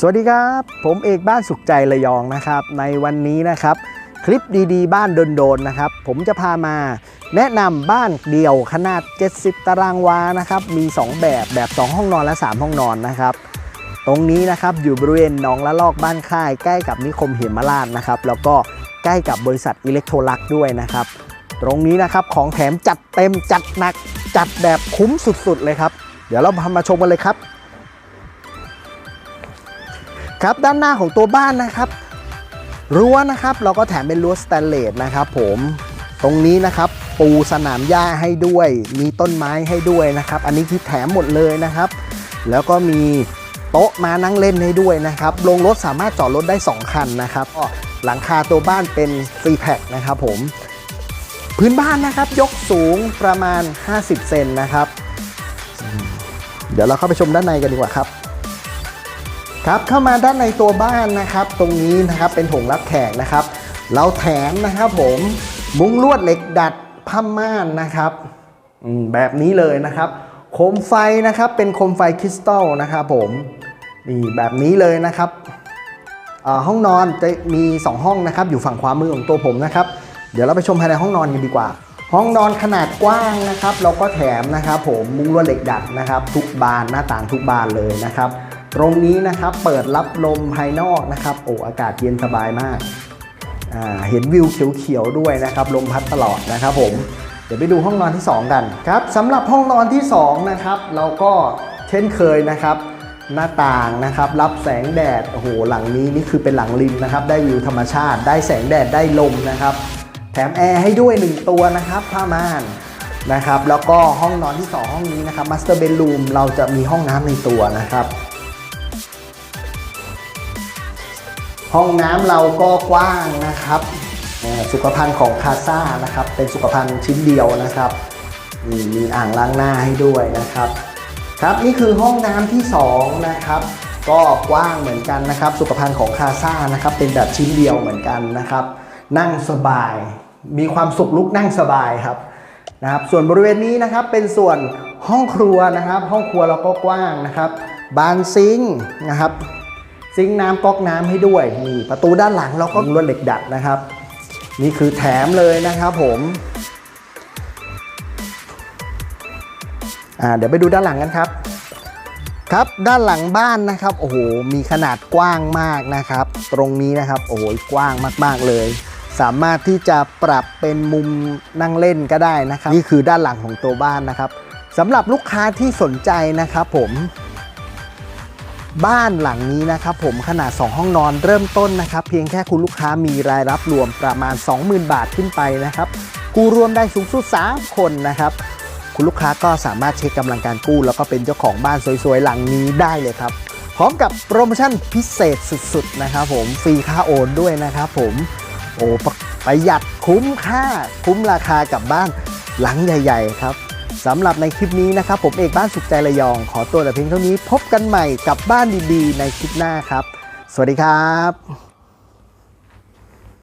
สวัสดีครับ ผมเอกบ้านสุขใจระยองนะครับ ในวันนี้นะครับ คลิปดีๆ บ้านโดนๆนะครับ ผมจะพามาแนะนำบ้านเดี่ยวขนาด 70 ตารางวานะครับ มี 2 แบบแบบ 2 ห้องนอนและ 3 ห้องนอนนะครับ ตรงนี้นะครับอยู่บริเวณหนองละลอกบ้านค่าย ใกล้กับนิคมเหมราชนะครับ แล้วก็ใกล้กับบริษัทอิเล็กโทรลักด้วยนะครับ ตรงนี้นะครับของแถมจัดเต็มจัดหนักจัดแบบคุ้มสุดๆเลยครับ เดี๋ยวเรามาชมกันเลยครับ ครับด้านหน้าของตัวบ้านนะครับรั้วนะครับเราก็แถมเป็นรั้วสแตนเลสนะครับผมตรงนี้นะครับปูสนามหญ้าให้ด้วย มีต้นไม้ให้ด้วยนะครับ อันนี้คือแถมหมดเลยนะครับ แล้วก็มีโต๊ะมานั่งเล่นให้ด้วยนะครับลงรถสามารถจอดรถได้ 2 คันนะครับก็หลังคาตัวบ้านเป็นซีแพคนะครับผมพื้นบ้านนะครับยกสูงประมาณ 50 เซนนะครับ เดี๋ยวเราเข้าไปชมด้านในกันดีกว่าครับ ครับเข้ามาด้านในตัวบ้านนะครับ ตรงนี้นะครับเป็นโถงรับแขกนะครับ เราแถมนะครับผมมุ้งลวดเหล็กดัดผ้าม่านนะครับแบบนี้เลยนะครับ โคมไฟนะครับเป็นโคมไฟคริสตัลนะครับผมนี่แบบนี้เลยนะครับห้องนอนจะมี 2 ห้องนะครับอยู่ฝั่งขวามือของตัวผมนะครับ เดี๋ยวเราไปชมภายในห้องนอนกันดีกว่า ห้องนอนขนาดกว้างนะครับ เราก็แถมนะครับ ผมมุ้งลวดเหล็กดัดนะครับ ทุกบานหน้าต่างทุกบานเลยนะครับ ตรงนี้นะครับเปิดรับลมภายนอกนะครับโอ้อากาศเย็นสบายมากาเห็นวิวเขียวๆด้วยนะครับลมพัดตลอดนะครับผมเดี๋ยวไปดูห้องนอนที่ 2 กันครับสำหรับห้องนอนที่2นะครับเราก็เช่นเคยนะครับหน้าต่างนะครับรับแสงแดดโอ้โหหลังนี้นี่คือเป็นหลังริมนะครับได้วิวธรรมชาติ ได้แสงแดดได้ลมนะครับแถมแอร์ให้ด้วย 1 ตัวนะครับผ้าม่านนะครับแล้วก็ห้องนอนที่ 2 ห้องนี้นะครับมาสเตอร์เบดรูมเราจะมีห้องน้ำในตัวนะครับ ห้องน้ำเราก็กว้างนะครับ สุขภัณฑ์ของคาซ่านะครับ เป็นสุขภัณฑ์ชิ้นเดียวนะครับนี่มีอ่างล้างหน้าให้ด้วยนะครับ ครับนี่คือห้องน้ำที่สองนะครับ ก็กว้างเหมือนกันนะครับ สุขภัณฑ์ของคาซ่านะครับ เป็นแบบชิ้นเดียวเหมือนกันนะครับ นั่งสบาย มีความสุขลุกนั่งสบายครับนะครับ ส่วนบริเวณนี้นะครับเป็นส่วนห้องครัวนะครับ ห้องครัวเราก็กว้างนะครับ บานซิงนะครับ ซิงน้ำก๊อกน้ำให้ด้วยนี่ประตูด้านหลังเราก็ลวดเหล็กดัดนะครับ นี่คือแถมเลยนะครับผมเดี๋ยวไปดูด้านหลังกันครับ ครับด้านหลังบ้านนะครับโอ้โหมีขนาดกว้างมากนะครับ ตรงนี้นะครับโอ้โหกว้างมากๆเลย สามารถที่จะปรับเป็นมุมนั่งเล่นก็ได้นะครับ นี่คือด้านหลังของตัวบ้านนะครับสำหรับลูกค้าที่สนใจนะครับผม บ้านหลังนี้นะครับผมขนาด 2 ห้องนอนเริ่มต้นนะครับ เพียงแค่คุณลูกค้ามีรายรับรวมประมาณ 20,000 บาทขึ้นไปนะครับกู้รวมได้สูงสุด 3 คนนะครับ คุณลูกค้าก็สามารถเช็คกำลังการกู้ แล้วก็เป็นเจ้าของบ้านสวยๆ หลังนี้ได้เลยครับ พร้อมกับโปรโมชั่นพิเศษสุดๆ นะครับผมฟรีค่าโอนด้วยนะครับผมโอ้ประหยัดคุ้มค่าคุ้มราคากับบ้านหลังใหญ่ ๆ ครับ สำหรับในคลิปนี้นะครับผมเอกบ้านสุขใจระยอง ขอตัวแต่เพียงเท่านี้พบกันใหม่กับบ้านดีๆ ในคลิปหน้าครับ สวัสดีครับ